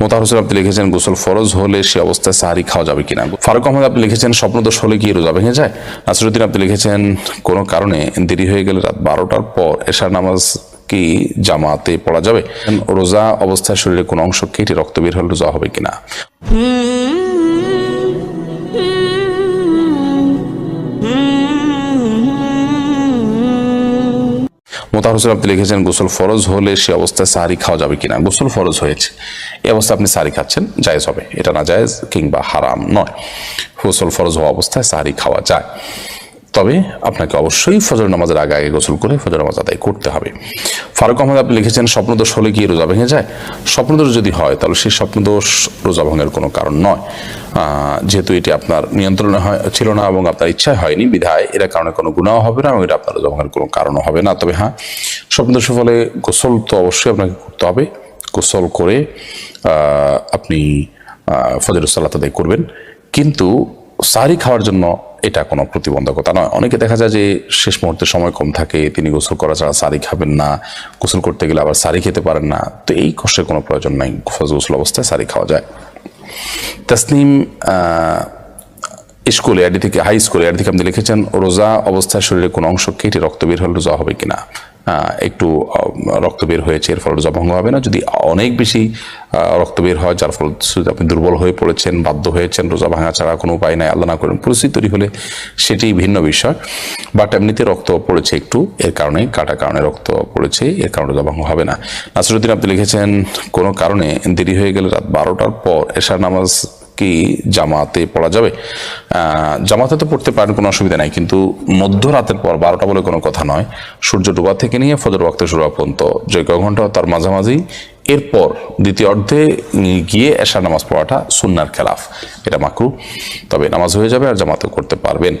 মোতাহার হোসেন আপনি লিখেছেন, গোসল ফরজ হলে সে অবস্থায় সাহারি খাওয়া যাবে কিনা? ফারুক আহমদ, আপনি লিখেছেন স্বপ্নদোষ হলে কি রোজা ভেঙে যায়? নাসিরুদ্দিন, আপনি লিখেছেন, কোনো কারণে দেরি হয়ে গেলে রাত বারোটার পর এশার নামাজ কি জামাতে পড়া যাবে? রোজা অবস্থায় শরীরে কোনো অংশ কেটে রক্ত বের হলে রোজা হবে কিনা? মোতাহার হোসেন আপনি লিখেছেন, গোসল ফরজ হলে সে অবস্থায় সাহারি খাওয়া যাবে কিনা? গোসল ফরজ হয়েছে। এই অবস্থায় আপনি সাহারি খাচ্ছেন, জায়েজ হবে। এটা না জায়েজ কিংবা হারাম নয়। গোসল ফরজ হওয়া অবস্থায় সাহারি খাওয়া যায়। তবে আপনাকে অবশ্যই ফজর নামাজের আগে আগে গোসল করে ফজর নামাজ আদায় করতে হবে। ফারুক আহমদ, আপনি লিখেছেন, স্বপ্নদোষ হলে কি রোজা ভেঙে যায়? স্বপ্নদোষ যদি হয়, তাহলে সেই স্বপ্নদোষ রোজা ভাঙের কোনো কারণ নয়। যেহেতু এটি আপনার নিয়ন্ত্রণে ছিল না এবং আপনার ইচ্ছায় হয়নি বিধায়, এর কারণে কোনো গুণাও হবে না এবং এটা আপনার রোজা ভাঙের কোনো কারণও হবে না। তবে হ্যাঁ স্বপ্নদোষের ফলে গোসল তো অবশ্যই আপনাকে করতে হবে। গোসল করে আপনি ফজর সালাত আদায় করবেন। কিন্তু সারি খাওয়ার জন্য এটা কোনো প্রতিবন্ধকতা নয়। অনেকে দেখা যায় যে শেষ মুহূর্তে সময় কম থাকে, তিনি গোসল করা ছাড়া সারি খাবেন না, গোসল করতে গেলে আবার সারি খেতে পারেন না। তো এই কষ্টের কোনো প্রয়োজন নাই ফজর গোসল অবস্থায় সারি খাওয়া যায়। তাসনিম স্কুলে এডি থেকে, হাই স্কুলে এডি থেকে আপনি লিখেছেন, রোজা অবস্থায় শরীরে কোনো অংশ কেটে রক্ত বের হলে রোজা হবে কিনা? একটু রক্ত বের হয়েছে, এর ফলে রোজা ভঙ্গ হবে না। যদি অনেক বেশি রক্ত বের হয়, যার ফলে আপনি দুর্বল হয়ে পড়েছেন, বাধ্য হয়েছেন, রোজা ভাঙা ছাড়া কোনো উপায় নাই, আল্লাহ না করেন, পরিস্থিতি তৈরি হলে সেটি ভিন্ন বিষয়। বাট এমনিতে রক্ত পড়েছে একটু, এর কারণে কাটা কারণে রক্ত পড়েছে, এর কারণে রোজা ভঙ্গ হবে না। নাসিরুদ্দিন আপনি লিখেছেন, কোনো কারণে দেরি হয়ে গেলে রাত বারোটার পর এশার নামাজ কি জামাতে পড়া যাবে? জামাতে তো পড়তে পারেন, কোনো অসুবিধা নাই, কিন্তু মধ্যরাতের পর বারোটা বলে কোনো কথা নয়। সূর্য ডুবা থেকে নিয়ে ফজর ওয়াক্ত শুরু হওয়া পর্যন্ত, যে কয়েক ঘণ্টা তার মাঝামাঝি। এরপর দ্বিতীয় অর্ধে গিয়ে এশা নামাজ পড়াটা সুন্নার খেলাফ। এটা মাকরু। তবে নামাজ হয়ে যাবে আর জামাতে করতে পারবেন।